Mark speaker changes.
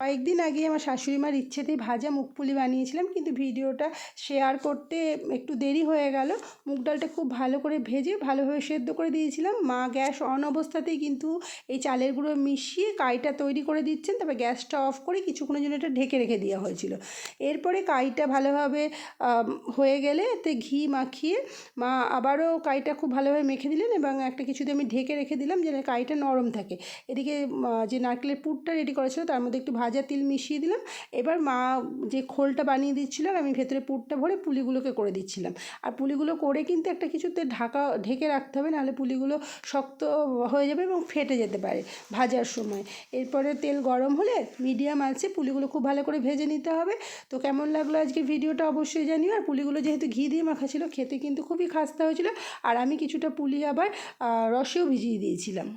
Speaker 1: কয়েকদিন আগে আমার শাশুড়ি মার ইচ্ছেতেই ভাজা মুগ পুলি বানিয়েছিলাম, কিন্তু ভিডিওটা শেয়ার করতে একটু দেরি হয়ে গেল। মুগ ডালটা খুব ভালো করে ভেজে ভালোভাবে সেদ্ধ করে দিয়েছিলাম। মা গ্যাস অন অবস্থাতেই কিন্তু এই চালের গুঁড়ো মিশিয়ে কাইটা তৈরি করে দিচ্ছেন। তবে গ্যাসটা অফ করে কিছুক্ষণের জন্য এটা ঢেকে রেখে দেওয়া হয়েছিল। এরপরে কাইটা ভালোভাবে হয়ে গেলে এতে ঘি মাখিয়ে মা আবারও কাইটা খুব ভালোভাবে মেখে দিলেন এবং একটা কিছুতে আমি ঢেকে রেখে দিলাম যেন কাইটা নরম থাকে। এদিকে যে নারকেলের পুরটা রেডি করেছিল তার মধ্যে একটু ভাজা তিল মিশিয়ে দিলাম। এবার মা যে খোলটা বানিয়ে দিচ্ছিল আর আমি ভেতরে পুরটা ভরে পুলিগুলোকে করে দিচ্ছিলাম। আর পুলিগুলো করে কিন্তু একটা কিছুতে ঢাকা, ঢেকে রাখতে হবে, নাহলে পুলিগুলো শক্ত হয়ে যাবে এবং ফেটে যেতে পারে ভাজার সময়। এরপরে তেল গরম হলে মিডিয়াম আছে পুলিগুলো খুব ভালো করে ভেজে নিতে হবে। তো কেমন লাগল আজকে ভিডিওটা অবশ্যই জানিও। আর পুলিগুলো যেহেতু ঘি দিয়ে মাখা ছিল, খেতে কিন্তু খুবই খাস্তা হয়েছিল। আর আমি কিছুটা পুলি আবার রসেও ভিজিয়ে দিয়েছিলাম।